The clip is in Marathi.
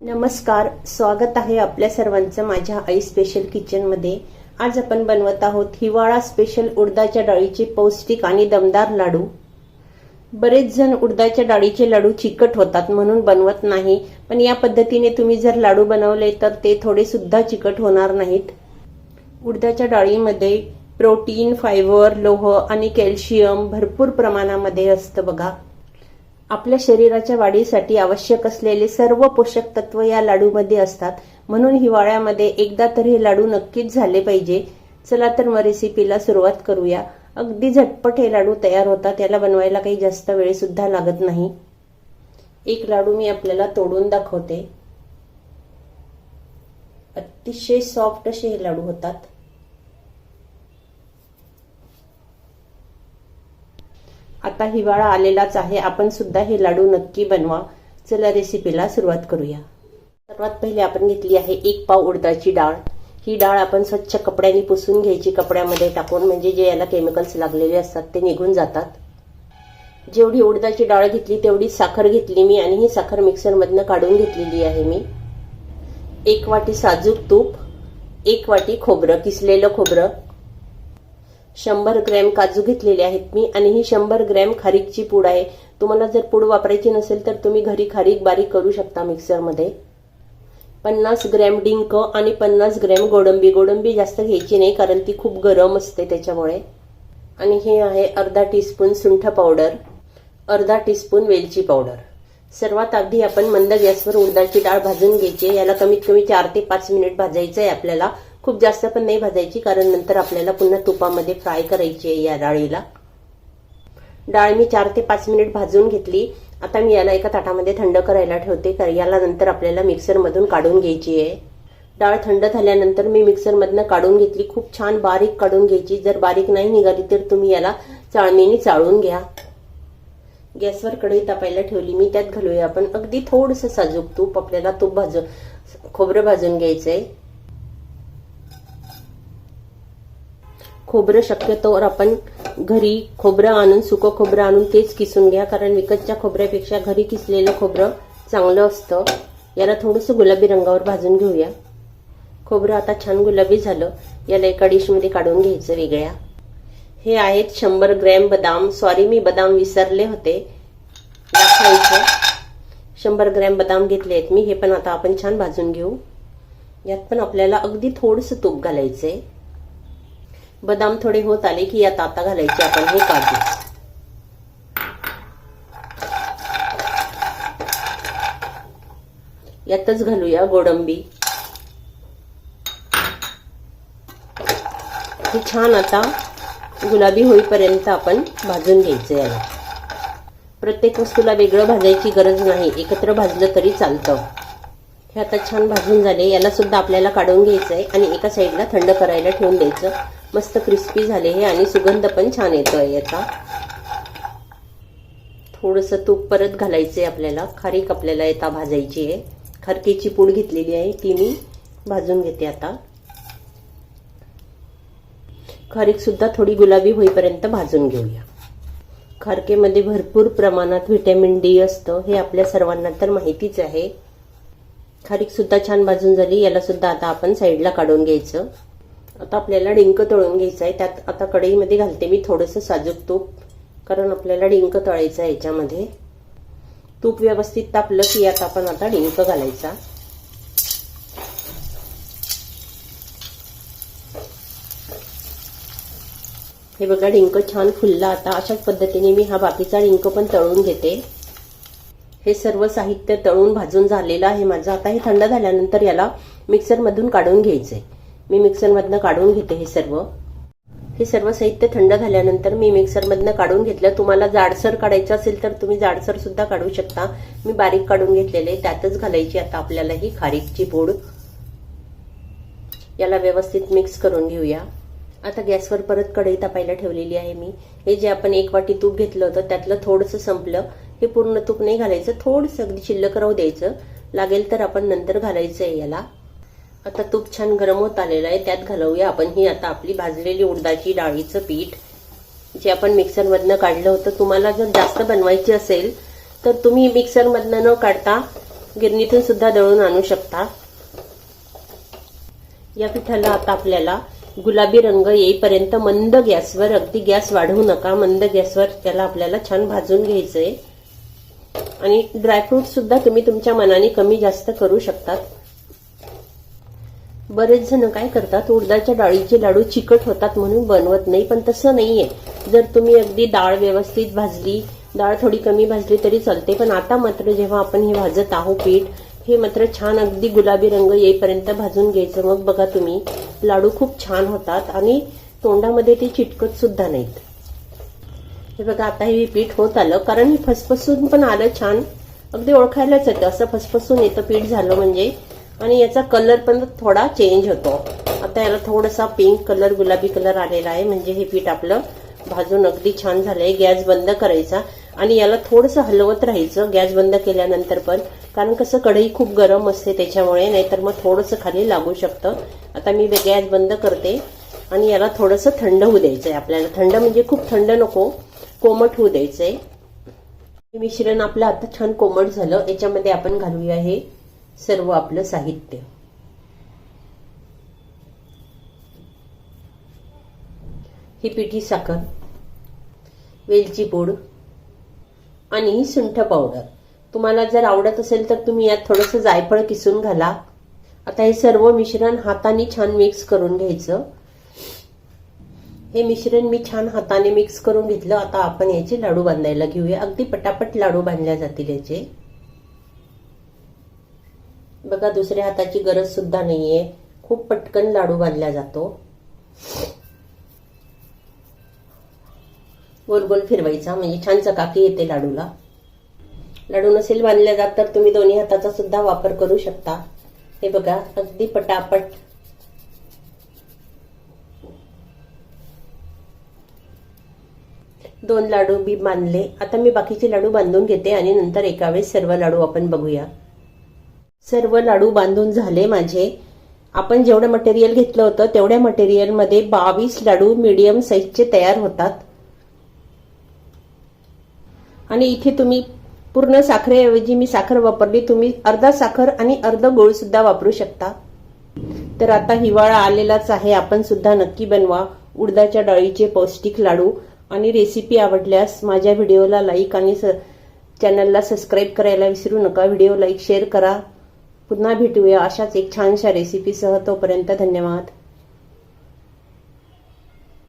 नमस्कार स्वागत आहे आपल्या सर्वांचं माझ्या आई स्पेशल किचनमध्ये आज आपण बनवत आहोत हिवाळा स्पेशल उडदाच्या डाळीचे पौष्टिक आणि दमदार लाडू. बरेच जण उडदाच्या डाळीचे लाडू चिकट होतात म्हणून बनवत नाही पण या पद्धतीने तुम्ही जर लाडू बनवले तर ते थोडे सुद्धा चिकट होणार नाहीत. उडदाच्या डाळीमध्ये प्रोटीन फायबर लोह आणि कॅल्शियम भरपूर प्रमाणामध्ये असतं बघा. आपल्या शरीराच्या वाढीसाठी आवश्यक असलेले सर्व पोषक तत्व या लाडूमध्ये असतात. म्हणून हिवाळ्यामध्ये एकदा तर हे लाडू नक्कीच झाले पाहिजे. चला तर मग रेसिपीला सुरुवात करूया. अगदी झटपट हे लाडू तयार होतात. याला बनवायला काही जास्त वेळसुद्धा लागत नाही. एक लाडू मी आपल्याला तोडून दाखवते. अतिशय सॉफ्ट असे हे लाडू होतात. आता हिवाळा आलेलाच आहे. आपण सुद्धा हे लाडू नक्की बनवा. चला रेसिपीला सुरुवात करूया. सर्वात पहिले आपण घेतली आहे एक पाव उडदाची डाळ. ही डाळ आपण स्वच्छ कपड्यांनी पुसून घ्यायची. कपड्यामध्ये टाकून म्हणजे जे याला केमिकल्स लागलेले असतात ते निघून जातात. जेवढी उडदाची डाळ घेतली तेवढी साखर घेतली मी आणि ही साखर मिक्सरमधनं काढून घेतलेली आहे मी. एक वाटी साजूक तूप एक वाटी खोबरं किसलेलं खोबरं शंभर ग्रॅम काजू घेतलेले आहेत मी आणि ही शंभर ग्रॅम खारीकची पूड आहे. तुम्हाला जर पूड वापरायची नसेल तर तुम्ही घरी खारीक बारीक करू शकता मिक्सरमध्ये. पन्नास ग्रॅम डिंक आणि पन्नास ग्रॅम गोडंबी. गोडंबी जास्त घ्यायची नाही कारण ती खूप गरम असते त्याच्यामुळे. आणि हे आहे अर्धा टीस्पून सुंठ पावडर अर्धा टीस्पून वेलची पावडर सर्वात आधी आपण मंद गॅसवर उडदाची डाळ भाजून घ्यायची याला कमीत कमी चार ते पाच मिनिट भाजायचं आहे आपल्याला. खूप जास्त पण नाही भाजायची कारण नंतर आपल्याला पुन्हा तुपामध्ये फ्राय करायची आहे या डाळीला. डाळ मी चार ते पाच मिनिट भाजून घेतली. आता मी याला एका ताटामध्ये थंड करायला ठेवते कारण याला नंतर आपल्याला मिक्सरमधून काढून घ्यायची आहे. डाळ थंड झाल्यानंतर मी मिक्सरमधनं काढून घेतली. खूप छान बारीक काढून घ्यायची. जर बारीक नाही निघाली तर तुम्ही याला चाळणीने चाळून घ्या. गॅसवर कढई तापायला ठेवली. मी त्यात घालूया आपण. अगदी थोडंसं साजूक तूप आपल्याला तूप भाजून खोबरं भाजून घ्यायचं आहे खोबरं शक्यतोवर आपण घरी खोबरं आणून सुकं खोबरं आणून तेच किसून घ्या. कारण विकतच्या खोबऱ्यापेक्षा घरी किसलेलं खोबरं चांगलं असतं. याला थोडंसं गुलाबी रंगावर भाजून घेऊया. खोबरं आता छान गुलाबी झालं. याला एका डिशमध्ये काढून घ्यायचं वेगळ्या. हे आहेत शंभर ग्रॅम बदाम. सॉरी मी बदाम विसरले होते. दाखवायचं. शंभर ग्रॅम बदाम घेतले आहेत मी. हे पण आता आपण छान भाजून घेऊ. यात पण आपल्याला अगदी थोडंसं तूप घालायचं आहे बदाम थोडे होत आले की यात आता घालायचे आपण हे काजू. यातच घालूया गोडंबी. हे छान आता गुलाबी होईपर्यंत आपण भाजून घ्यायचं याला. प्रत्येक वस्तूला वेगळं भाजायची गरज नाही एकत्र भाजलं तरी चालतं. हे आता छान भाजून झाले याला सुद्धा आपल्याला काढून घ्यायचं आहे आणि एका साईडला थंड करायला ठेवून द्यायचं. मस्त क्रिस्पी झाले हे आणि सुगंध पण छान येतोय याचा. थोडंसं तूप परत घालायचं आहे आपल्याला खारीक आपल्याला येता भाजायची आहे. खारकीची पूड घेतलेली आहे. ती मी भाजून घेते आता. खारीकसुद्धा थोडी गुलाबी होईपर्यंत भाजून घेऊया. खारकेमध्ये भरपूर प्रमाणात व्हिटॅमिन डी असतं. हे आपल्या सर्वांना तर माहितीच आहे. खारीकसुद्धा छान भाजून झाली. यालासुद्धा आता आपण साईडला काढून घ्यायचं. आता आपल्याला डिंक तळून घ्यायचं आहे त्यात आता कढईमध्ये घालते मी थोडंसं साजूक तूप कारण आपल्याला डिंक तळायचं आहे याच्यामध्ये. तूप व्यवस्थित तापलं की यात आपण आता डिंक घालायचा. हे बघा डिंक छान फुलला. आता अशाच पद्धतीने मी हा बाकीचा डिंक पण तळून घेते. हे सर्व साहित्य तळून भाजून झालेलं आहे माझं. आता हे थंड झाल्यानंतर याला मिक्सरमधून काढून घ्यायचं आहे मी मिक्सरमधनं काढून घेते हे सर्व. हे सर्व साहित्य थंड झाल्यानंतर मी मिक्सरमधनं काढून घेतलं. तुम्हाला जाडसर काढायचं असेल तर तुम्ही जाडसर सुद्धा काढू शकता. मी बारीक काढून घेतलेले त्यातच घालायची आता आपल्याला ही खारीकची पूड. याला व्यवस्थित मिक्स करून घेऊया. आता गॅसवर परत कढई तापायला ठेवलेली आहे मी. हे जे आपण एक वाटी तूप घेतलं होतं त्यातलं थोडंसं संपलं. हे पूर्ण तूप नाही घालायचं थोडंसं अगदी शिल्लक राहू द्यायचं. लागेल तर आपण नंतर घालायचं आहे याला. आता तूप छान गरम होत आलेलं आहे त्यात घालवूया आपण. ही आता आपली भाजलेली उडदाची डाळीचं पीठ जे आपण मिक्सरमधनं काढलं होतं. तुम्हाला जर जास्त बनवायची असेल तर तुम्ही मिक्सरमधनं न काढता गिरणीतून सुद्धा दळून आणू शकता. या पिठाला आता आपल्याला गुलाबी रंग येईपर्यंत मंद गॅसवर अगदी गॅस वाढवू नका. मंद गॅसवर त्याला आपल्याला छान भाजून घ्यायचंय. आणि ड्रायफ्रूट सुद्धा तुम्ही तुमच्या मनाने कमी जास्त करू शकतात. बरेच जण काय करतात उडदाच्या डाळीचे लाडू चिकट होतात म्हणून बनवत नाही पण तसं नाहीये. जर तुम्ही अगदी डाळ व्यवस्थित भाजली डाळ थोडी कमी भाजली तरी चालते पण आता मात्र जेव्हा आपण हे भाजत आहोत पीठ हे मात्र छान अगदी गुलाबी रंग येईपर्यंत भाजून घ्यायचं. मग बघा तुम्ही लाडू खूप छान होतात आणि तोंडामध्ये ते चिटकत सुद्धा नाहीत. हे बघा आता हे पीठ होत आलं कारण हे फसफसून पण आलं छान. अगदी ओळखायलाच येतं असं फसफसून येतं पीठ झालं म्हणजे. आणि याचा कलर पण थोडा चेंज होतो. आता याला थोडासा पिंक कलर गुलाबी कलर आलेला आहे. म्हणजे हे पीठ आपलं भाजून अगदी छान झालंय. गॅस बंद करायचा. आणि याला थोडंसं हलवत राहायचं. गॅस बंद केल्यानंतर पण. कारण कसं कढई खूप गरम असते त्याच्यामुळे. नाहीतर मग थोडंसं खाली लागू शकतं. आता मी गॅस बंद करते. आणि याला थोडंसं थंड होऊ द्यायचंय आपल्याला. थंड म्हणजे खूप थंड नको. कोमट होऊ द्यायचंय. हे मिश्रण आपलं आता छान कोमट झालं. याच्यामध्ये आपण घालूया हे. सर्व आपलं साहित्य. ही पिठी साखर वेलची पूड आणि ही सुंठ पावडर. तुम्हाला जर आवडत असेल तर तुम्ही यात थोडंसं जायफळ किसून घाला. आता हे सर्व मिश्रण हाताने छान मिक्स करून घ्यायचं. हे मिश्रण मी छान हाताने मिक्स करून घेतलं. आता आपण याचे लाडू बांधायला घेऊया. अगदी पटापट लाडू बांधल्या जातील याचे. बघा दुसऱ्या हाताची गरज सुद्धा नाहीये. खूप पटकन लाडू बांधला जातो. गोल गोल फिरवायचा. म्हणजे छान चकाकी येते लाडूला. लाडू नसेल बांधल्या जात तर तुम्ही दोन्ही हाताचा सुद्धा वापर करू शकता. हे बघा अगदी पटापट. दोन लाडू बी बांधले. आता मी बाकीचे लाडू बांधून घेते आणि नंतर एका वेळेस सर्व लाडू आपण बघूया. सर्व लाडू बांधून झाले माझे. आपण जेवढं मटेरियल घेतलं होतं तेवढ्या मटेरियलमध्ये बावीस लाडू मीडियम साईजचे तयार होतात. आणि इथे तुम्ही पूर्ण साखरेऐवजी मी साखर वापरली तुम्ही अर्धा साखर आणि अर्ध गोळ सुद्धा वापरू शकता. तर आता हिवाळा आलेलाच आहे आपण सुद्धा नक्की बनवा उडदाच्या डाळीचे पौष्टिक लाडू. आणि रेसिपी आवडल्यास माझ्या व्हिडिओला लाईक आणि चॅनलला सबस्क्राईब करायला विसरू नका. व्हिडिओ लाईक शेअर करा. पुन्हा भेटूया अशाच एक छानशा रेसिपीसह तोपर्यंत धन्यवाद.